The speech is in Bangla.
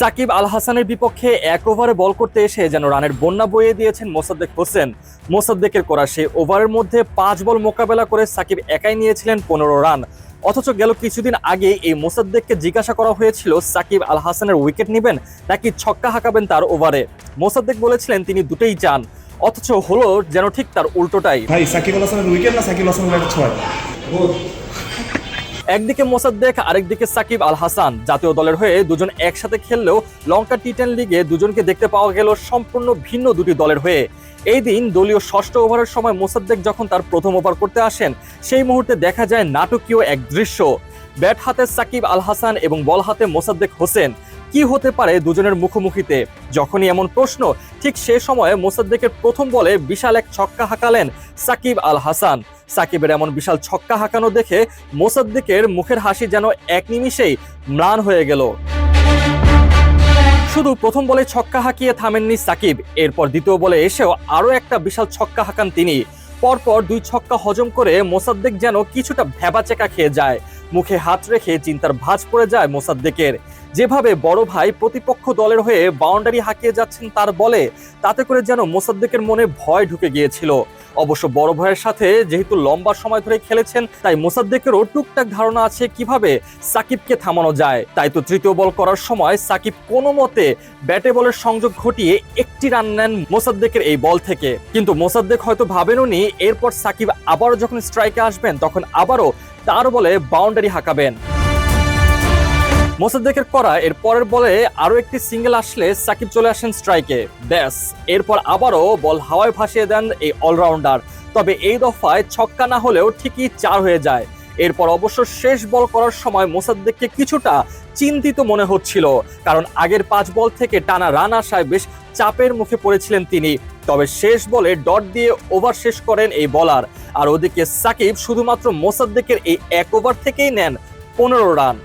সাকিব আল হাসানের বিপক্ষে এক ওভারে বল করতে এসে যেন রানের বন্যা বইয়ে দিয়েছেন মোসাদ্দেক হোসেন। মোসাদ্দেকের করা সেই ওভারের মধ্যে পাঁচ বল মোকাবেলা করে সাকিব একাই নিয়েছিলেন পনেরো রান। অথচ গেল কিছুদিন আগে এই মোসাদ্দেককে জিজ্ঞাসা করা হয়েছিল সাকিব আল হাসানের উইকেট নেবেন নাকি ছক্কা হাঁকাবেন তার ওভারে? মোসাদ্দেক বলেছিলেন তিনি দুটোই চান অথচ হলো যেন ঠিক তার উল্টোটাই। ভাই সাকিব আল হাসানের উইকেট না সাকিব আল হাসানের ছয়? একদিকে মোসাদ্দেক, আরেকদিকে সাকিব আল হাসান জাতীয় দলের হয়ে দুজন একসাথে খেললেও লঙ্কা টি টেন লিগে দুজনকে দেখতে পাওয়া গেল সম্পূর্ণ ভিন্ন দুটি দলের হয়ে। এই দিন দলীয় ষষ্ঠ ওভারের সময় মোসাদ্দেক যখন তার প্রথম ওভার করতে আসেন, সেই মুহূর্তে দেখা যায় নাটকীয় এক দৃশ্য। ব্যাট হাতে সাকিব আল হাসান এবং বল হাতে মোসাদ্দেক হোসেন। কি হতে পারে দুজনের মুখোমুখিতে? যখনই এমন প্রশ্ন, ঠিক সে সময়ে মোসাদ্দেকের প্রথম বলে বিশাল এক ছক্কা হাঁকালেন সাকিব আল হাসান সাকিবের এমন বিশাল ছক্কা হাঁকানো দেখে মোসাদ্দেকের মুখের হাসি যেন এক নিমিষেই ম্লান হয়ে গেল। শুধু প্রথম বলে ছক্কা হাঁকিয়ে থামেননি সাকিব, এরপর দ্বিতীয় বলে এসেও আরও একটা বিশাল ছক্কা হাঁকান তিনি। পরপর দুই ছক্কা হজম করে মোসাদ্দেক যেন কিছুটা ভেবাচেকা খেয়ে যায়। মুখে হাত রেখে চিন্তার ভাঁজ পড়ে যায় মোসাদ্দেকের। যেভাবে বড় ভাই প্রতিপক্ষ দলের হয়ে বাউন্ডারি হাঁকিয়ে যাচ্ছেন তার বলে, তাতে করে যেন মোসাদ্দেকের মনে ভয় ঢুকে গিয়েছিল। অবশ্য বড় ভাইয়ের সাথে যেহেতু লম্বা সময় ধরে খেলেছেন, তাই মোসাদ্দেকেরও টুকটাক ধারণা আছে কীভাবে সাকিবকে থামানো যায়। তাই তো তৃতীয় বল করার সময় সাকিব কোনো মতে ব্যাটে বলের সংযোগ ঘটিয়ে একটি রান নেন মোসাদ্দেকের এই বল থেকে। কিন্তু মোসাদ্দেক হয়তো ভাবেননি এরপর সাকিব আবারও যখন স্ট্রাইকে আসবেন, তখন আবারও তার বলে বাউন্ডারি হাঁকাবেন। মোসাদ্দেকের করা এর পরের বলে আরও একটি সিঙ্গেল আসলে সাকিব চলে আসেন স্ট্রাইকে। ব্যাস, এরপর আবারও বল হাওয়ায় ভাসিয়ে দেন এই অলরাউন্ডার। তবে এই দফায় ছক্কা না হলেও ঠিকই চার হয়ে যায়। এরপর অবশ্য শেষ বল করার সময় মোসাদ্দেককে কিছুটা চিন্তিত মনে হচ্ছিল, কারণ আগের পাঁচ বল থেকে টানা রান আসায় বেশ চাপের মুখে পড়েছিলেন তিনি। তবে শেষ বলে ডট দিয়ে ওভার শেষ করেন এই বলার। আর ওদিকে সাকিব শুধুমাত্র মোসাদ্দেকের এই এক ওভার থেকেই নেন পনেরো রান।